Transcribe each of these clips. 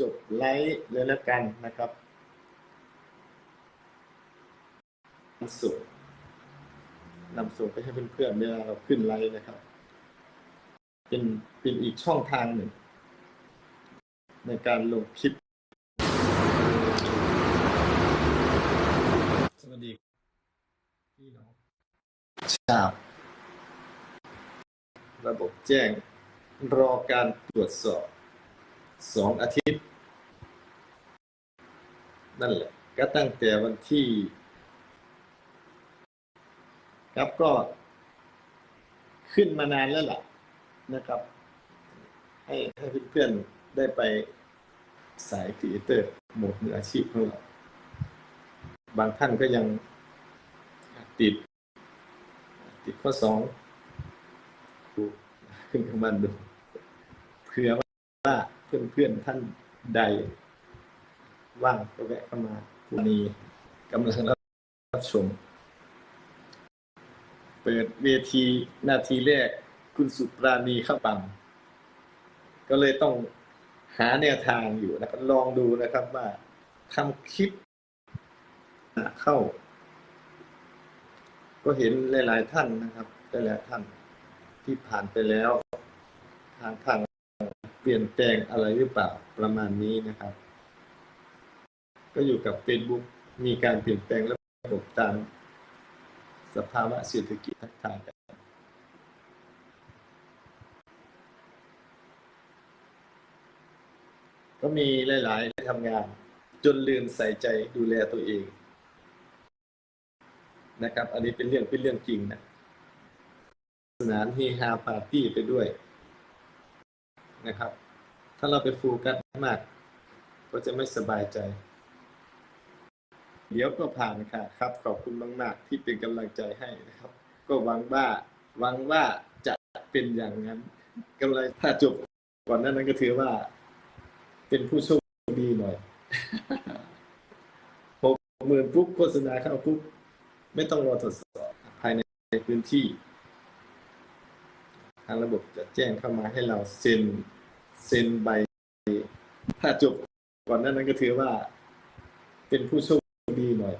จบไลฟ์เลยแล้วกันนะครับนำส่งนำส่งไปให้เพื่อนๆเวลาเราขึ้นไลฟ์นะครับ เป็นเป็นอีกช่องทางหนึ่ง ในการลงคลิป สวัสดีพี่น้องชาบระบบแจ้งรอการตรวจสอบ สองอาทิตย์ นั่นแหละ ก็ตั้งแต่วันที่ ครับก็ขึ้นมานานแล้วล่ะนะครับ ให้ให้เพื่อนๆได้ไปสายครีเอเตอร์โหมดมืออาชีพของเราบางท่านก็ยังติด ติดข้อสองขึ้นข้างมันดูเผื่อว่า เพื่อนๆท่านใด ว่างก็แวะเข้ามาวันนี้กำลังรับชม เปิดเวทีนาทีแรกคุณสุปราณีเข้าปังก็เลยต้องหาแนวทางอยู่นะครับ ลองดูนะครับว่าทำคลิปเข้า ก็เห็นหลาย ๆ ท่านนะครับ หลาย ๆ ท่านที่ผ่านไปแล้ว ทางทาง เปลี่ยนแปลงอะไรหรือเปล่าประมาณนี้นะครับ ก็อยู่กับ Facebook มีการเปลี่ยนแปลงระบบตามสภาวะเศรษฐกิจทักทายกันก็มีหลาย ๆ ทำงาน จนลืมใส่ใจดูแลตัวเอง นะครับ อันนี้เป็นเรื่องเป็นเรื่องจริงนะ สนานเฮฮาปาร์ตี้ไปด้วย นะครับ ถ้าเราไปโฟกัสมาก ก็จะไม่สบายใจ เดี๋ยวก็ผ่านค่ะครับ ขอบคุณมากๆที่เป็นกำลังใจให้นะครับ ก็หวังว่าหวังว่าจะเป็นอย่างนั้นกำลังถ้าจบก่อนหนานั้นก็ถือว่า เป็นผู้โชคดีหน่อยหกหมื่นปุ๊บโฆษณาเข้าปุ๊บไม่ต้องรอทดสอบภายในพื้นที่ ทางระบบจะแจ้งเข้ามาให้เราเซ็น เซ็นใบ ถ้าจบก่อนหนานั้นก็ถือว่า เป็นผู้โชคดีหน่อย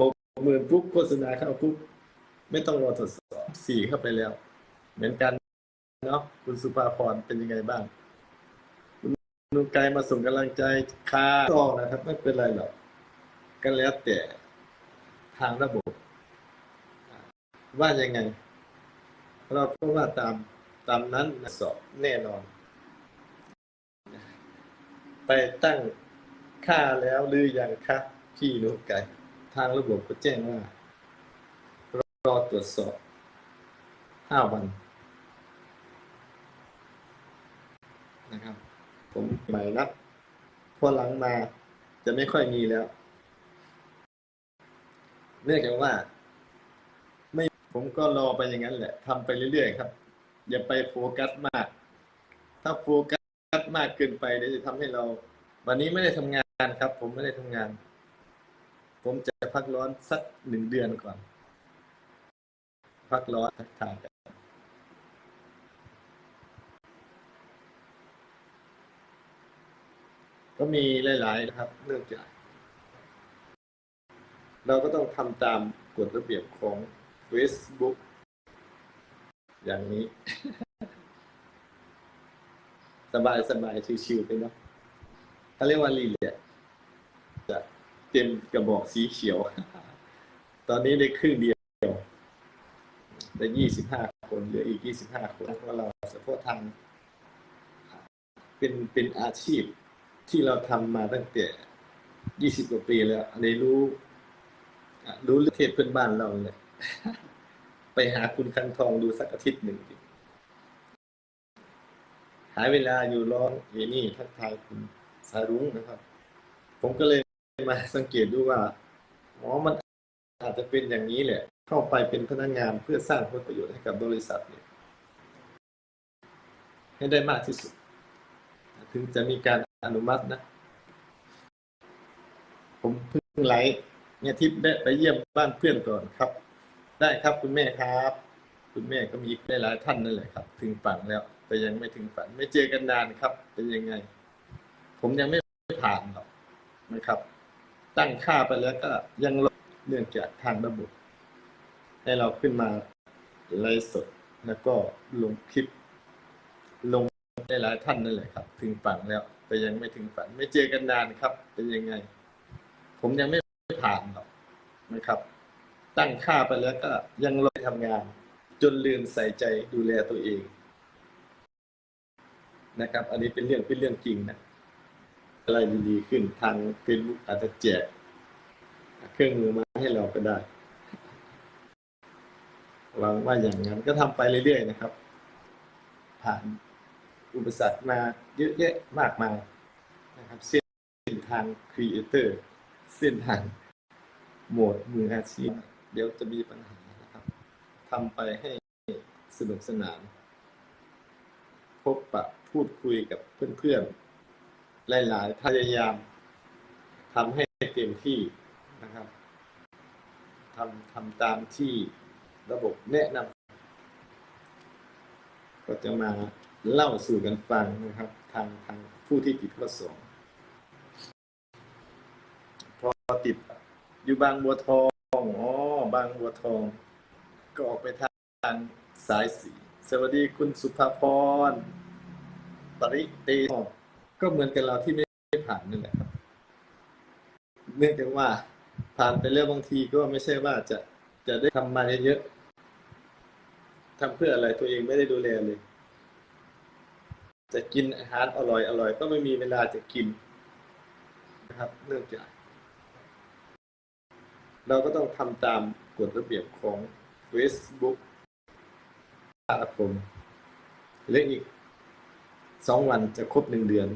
หกหมื่นปุ๊บโฆษณาเข้าปุ๊บไม่ต้องรอทดสอบสี่เข้าไปแล้ว เหมือนกันเนาะคุณสุภาพรเป็นยังไงบ้างคุณนุกไกลมาส่งกำลังใจค่าต่อนะครับ ไม่เป็นไรหรอกก็แล้วแต่ทางระบบ ว่ายังไง เราก็ว่าตาม ตามนั้นสอบแน่นอน ไปตั้งค่าแล้วหรือยังคะพี่นุกไก่ทางระบบก็แจ้งว่า รอตรวจสอบห้าวันนะครับ ผมใหม่นับพอหลังมาจะไม่ค่อยมีแล้ว เนื่องจากว่า ไม่ผมก็รอไปอย่างนั้นแหละทำไปเรื่อยๆครับ อย่าไปโฟกัสมาก ถ้าโฟกัสมากเกินไปเดี๋ยวจะทำให้เรา วันนี้ไม่ได้ทำงานครับ ผมไม่ได้ทำงาน ผมจะพักร้อนสักหนึ่งเดือนก่อน พักร้อนทักทายกันก็มีหลาย ๆ นะครับ เนื่องจาก เราก็ต้องทำตามกฎระเบียบของ Facebook อย่างนี้ สบายสบายชิวๆไปเนาะเขาเรียกว่ารีเลทจะเต็มกระบอกสีเขียว ตอนนี้ได้ครึ่งเดียวได้ยี่สิบห้าคนเหลืออีกยี่สิบห้าคนเพราะเราเฉพาะทางเป็นเป็นอาชีพที่เราทำมาตั้งแต่ยี่สิบกว่าปีแล้ว อันนี้รู้ รู้เรื่องเทศเพื่อนบ้านเราเลย หาคุณคันทองดูสักอาทิตย์หนึ่งดิหายเวลาอยู่ร้องเยนี่ทักทายคุณสารุ้งนะครับ ผมก็เลยมาสังเกตดูว่าอ๋อมันอาจจะเป็นอย่างนี้แหละ เข้าไปเป็นพนักงานเพื่อสร้างผลประโยชน์ให้กับบริษัทเนี่ยให้ได้มากที่สุด ถึงจะมีการอนุมัตินะ ผมเพิ่งไลฟ์เนี่ยทิพย์ได้ไปเยี่ยมบ้านเพื่อนก่อนครับ ได้ครับคุณแม่ครับ คุณแม่ก็มีหลายๆท่านนั่นแหละครับ ถึงฝั่งแล้ว แต่ยังไม่ถึงฝัน ไม่เจอกันนานครับ เป็นยังไง ผมยังไม่ผ่านหรอกนะครับ ตั้งค่าไปแล้วก็ยังลดเนื่องจากทางระบบให้เราขึ้นมาไลฟ์สดแล้วก็ลงคลิป ลงได้หลายท่านนั่นแหละครับ ถึงฝันแล้ว แต่ยังไม่ถึงฝัน ไม่เจอกันนานครับ เป็นยังไง ผมยังไม่ผ่านหรอกนะครับ ตั้งค่าไปแล้วก็ยังลงทำงาน จนลืมใส่ใจดูแลตัวเองนะครับ อันนี้เป็นเรื่องเป็นเรื่องจริงนะ อะไรดีๆขึ้นทางเฟซบุ๊กอาจจะแจกเครื่องมือมาให้เราก็ได้หวังว่าอย่างนั้นก็ทำไปเรื่อยๆนะครับ ผ่านอุปสรรคมาเยอะแยะมากมายนะครับ เส้นทางครีเอเตอร์ เส้นทางโหมดมืออาชีพ เดี๋ยวจะมีปัญหานะครับทำไปให้สนุกสนาน พบปะพูดคุยกับเพื่อนๆ หลายๆ พยายามทำให้เต็มที่นะครับทำทำตามที่ระบบแนะนำก็จะมาเล่าสู่กันฟังนะครับ ทางทางผู้ที่ติดข้อสองพอติดอยู่บางบัวทอง อ๋อ บางบัวทอง ก็ออกไปทางสายสี สวัสดีคุณสุภาพร ปริเตก็เหมือนกันเราที่ไม่ผ่านนั่นแหละครับ เนื่องจากว่าผ่านไปแล้วบางทีก็ไม่ใช่ว่าจะจะได้ทำมาเยอะๆทำเพื่ออะไรตัวเองไม่ได้ดูแลเลย จะกินอาหารอร่อยอร่อยก็ไม่มีเวลาจะกินนะครับ เนื่องจาก เราก็ต้องทำตามกฎระเบียบของ Facebook สมาคมและอีกสองวันจะครบหนึ่งเดือน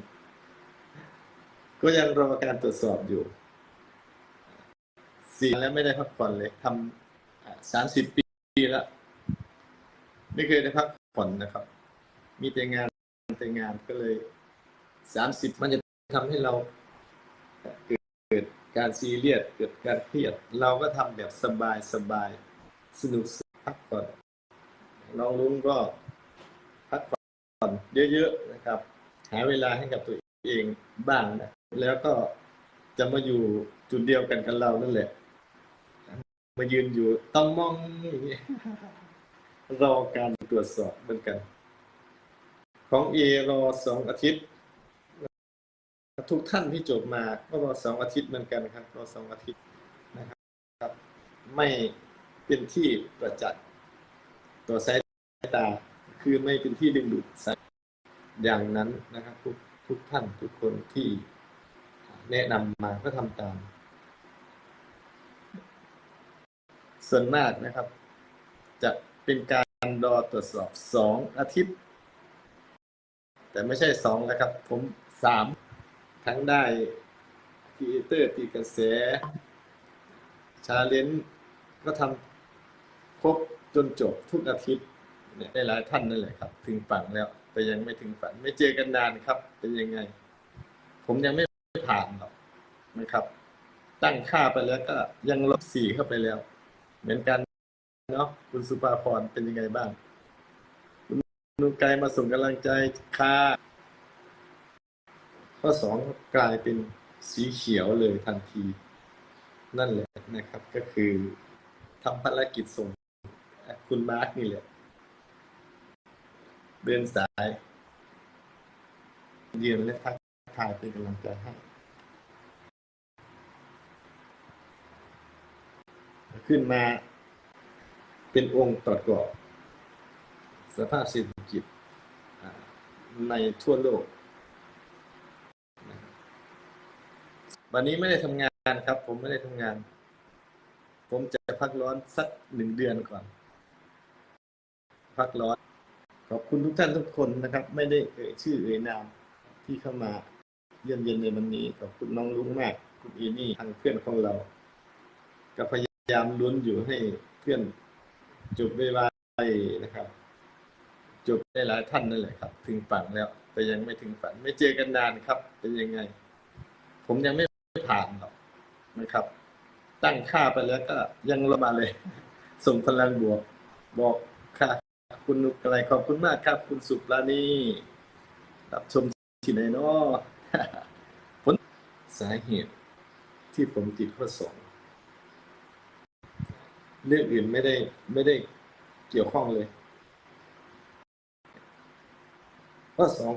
ก็ยังรอการตรวจสอบอยู่สี่แล้วไม่ได้พักผ่อนเลยทำสามสิบปีแล้วไม่เคยได้พักผ่อนนะครับ มีแต่งานแต่งานก็เลยสามสิบมันจะทำให้เราเกิด การซีเรียสเกิดการเครียด เราก็ทำแบบสบายสบายสนุกพักผ่อนน้องลุงก็พักผ่อนผ่อนเยอะๆนะครับ หาเวลาให้กับตัวเองบ้างนะแล้วก็จะมาอยู่จุดเดียวกันกับเรานั่นแหละ มายืนอยู่ต้องมองอย่างนี้รอการตรวจสอบเหมือนกัน ของเอรอสองอาทิตย์ ทุกท่านที่จบมาก็รอสองอาทิตย์เหมือนกันครับรอสองอาทิตย์นะครับ ไม่เป็นที่ประจักษ์ตัวสายตาคือไม่เป็นที่ดึงดูดสายอย่างนั้นนะครับทุกทุกท่านทุกคนที่แนะนำมาก็ทำตาม ส่วนมากนะครับ จะเป็นการรอตรวจสอบสองอาทิตย์ แต่ไม่ใช่สองนะครับ ผมสาม ทั้งได้ครีเอเตอร์ตีกระแสชาเลนจ์ก็ทำครบจนจบทุกอาทิตย์เนี่ยได้หลายท่านนั่นแหละครับ ถึงฝันแล้ว แต่ยังไม่ถึงฝัน ไม่เจอกันนานครับ เป็นยังไง ผมยังไม่ผ่านหรอกนะครับ ตั้งค่าไปแล้วก็ยังลบสี่เข้าไปแล้ว เหมือนกันเนาะคุณสุภาพรเป็นยังไงบ้าง คุณนุกไกลมาส่งกำลังใจค่า ข้อสองกลายเป็นสีเขียวเลยทันที นั่นแหละนะครับ ก็คือทำภารกิจส่งคุณมาร์กนี่แหละ เดินสาย เยือนและทักทายเป็นกำลังใจให้ขึ้นมาเป็นองค์ประกอบสภาพเศรษฐกิจในทั่วโลก วันนี้ไม่ได้ทำงานครับ ผมไม่ได้ทำงาน ผมจะพักร้อนสักหนึ่งเดือนก่อน พักร้อน ขอบคุณทุกท่านทุกคนนะครับ ไม่ได้เอ่ยชื่อเอ่ยนามที่เข้ามาเยี่ยมเยียนในวันนี้ขอบคุณน้องลุงมากคุณอีนี่ทางเพื่อนของเราก็พยายามลุ้นอยู่ให้เพื่อนจบไวๆนะครับ จบได้หลายท่านนั่นแหละครับ ถึงฝันแล้ว แต่ยังไม่ถึงฝัน ไม่เจอกันนานครับ เป็นยังไง ผมยังไม่ ผ่านหรอกนะครับ ตั้งค่าไปแล้วก็ยังลงมาเลย ส่งพลังบวก บอกค่าคุณนุกอะไรขอบคุณมากครับ คุณสุปราณีรับชมที่ไหนเนาะผลสาเหตุที่ผมติดข้อสองเรื่องอื่นไม่ได้ไม่ได้เกี่ยวข้องเลยข้อสอง